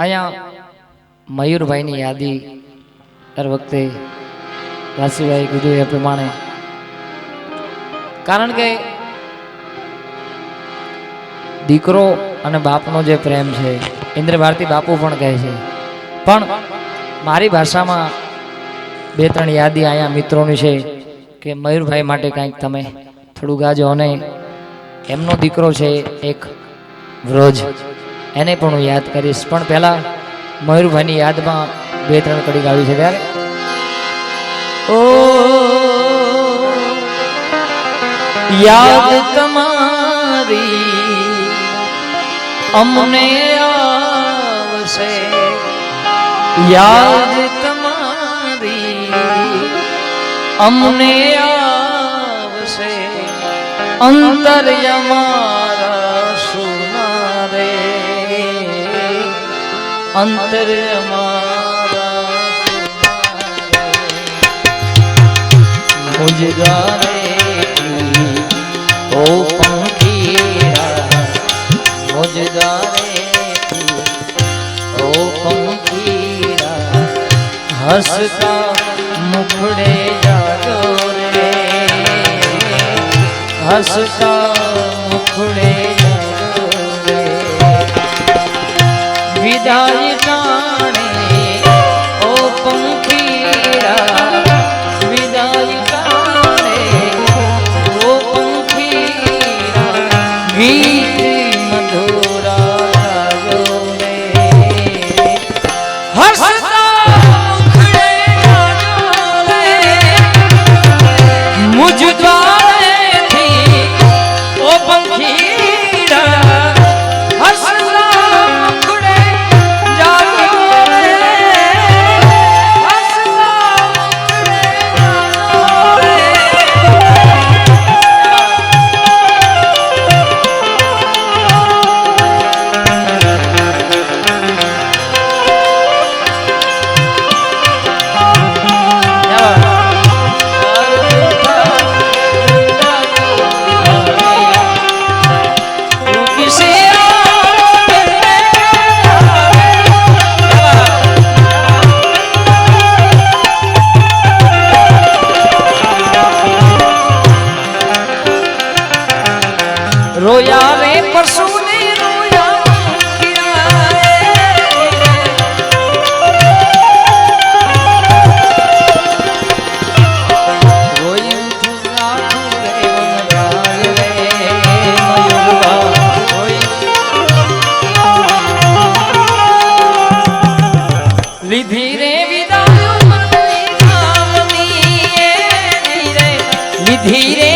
અહીંયા મયુરભાઈની યાદી દર વખતે રાશિભાઈ કીધું એ પ્રમાણે. કારણ કે દીકરો અને બાપનો જે પ્રેમ છે ઇન્દ્ર ભારતી બાપુ પણ કહે છે. પણ મારી ભાષામાં બે ત્રણ યાદી અહીંયા મિત્રોની છે કે મયુરભાઈ માટે કાંઈક તમે થોડું ગાજો અને એમનો દીકરો છે એક વ્રજ. એને પણ હું યાદ કરીશ. પણ પહેલા મયુરભાઈની યાદમાં બે ત્રણ કડી ગાવી છે ત્યારે. ઓ, યાદ તમારી અમને આવશે. યાદ તમારી અમને આવશે. અંતર્યમારા અંતર્યમારા મુજગારે ઓ પંખીરા મુજગારે ઓ પંખીરા હસતા મુખડે જાગો રે હસતા મુખડે যায় না ধীরে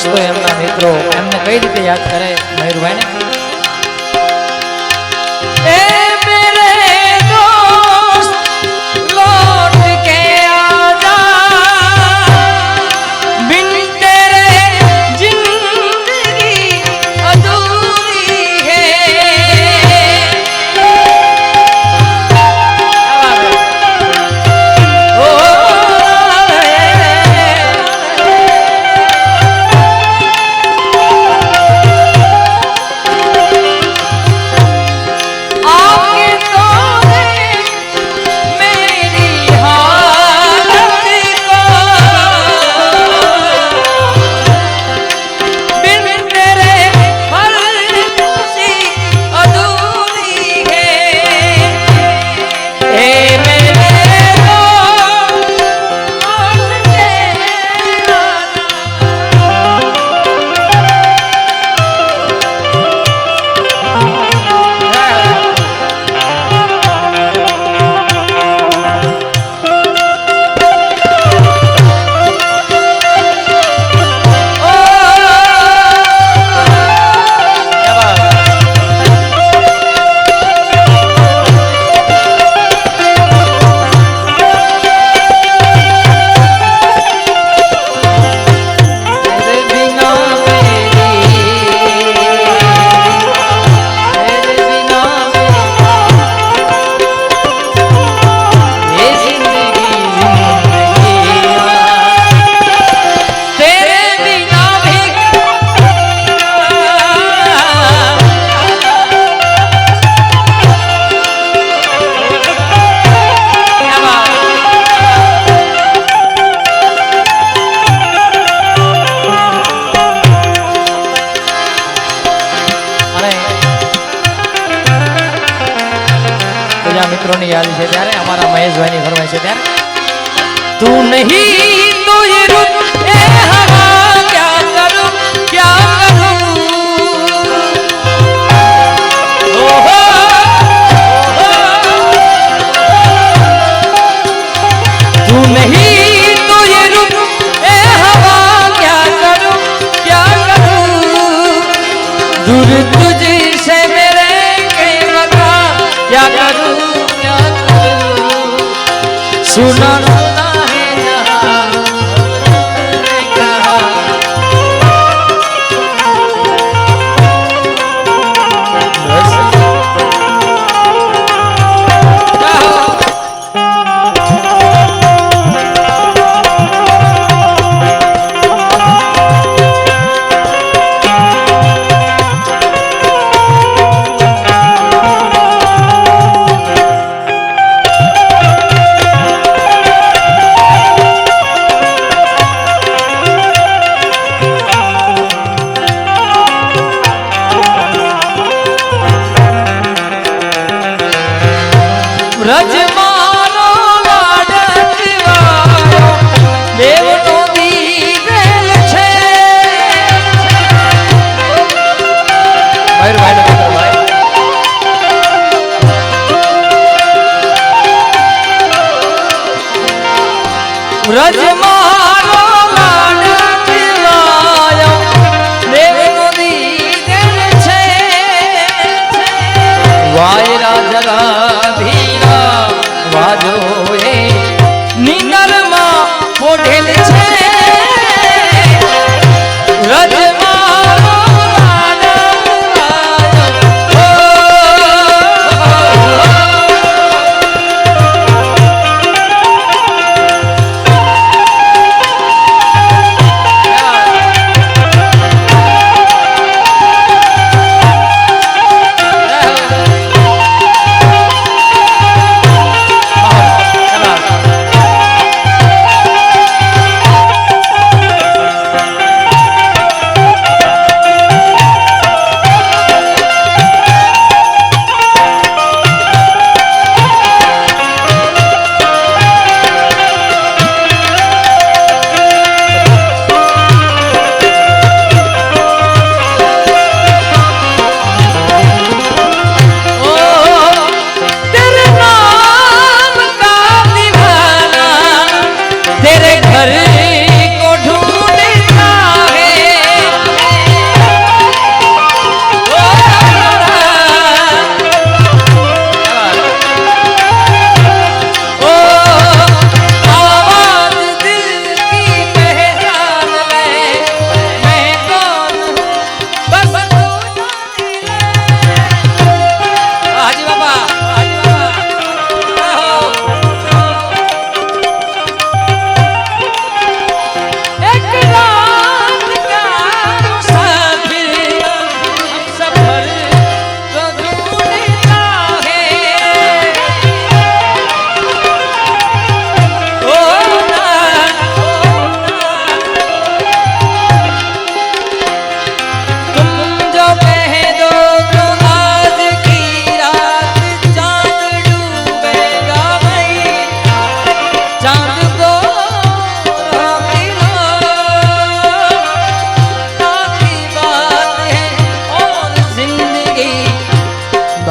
એમના દોસ્તો करें हमारा महेश भाई ने से है तू नहीं तो ये रुक, ए हवा क्या करूँ क्या करूँ? तू नहीं तो ये रुक ভালো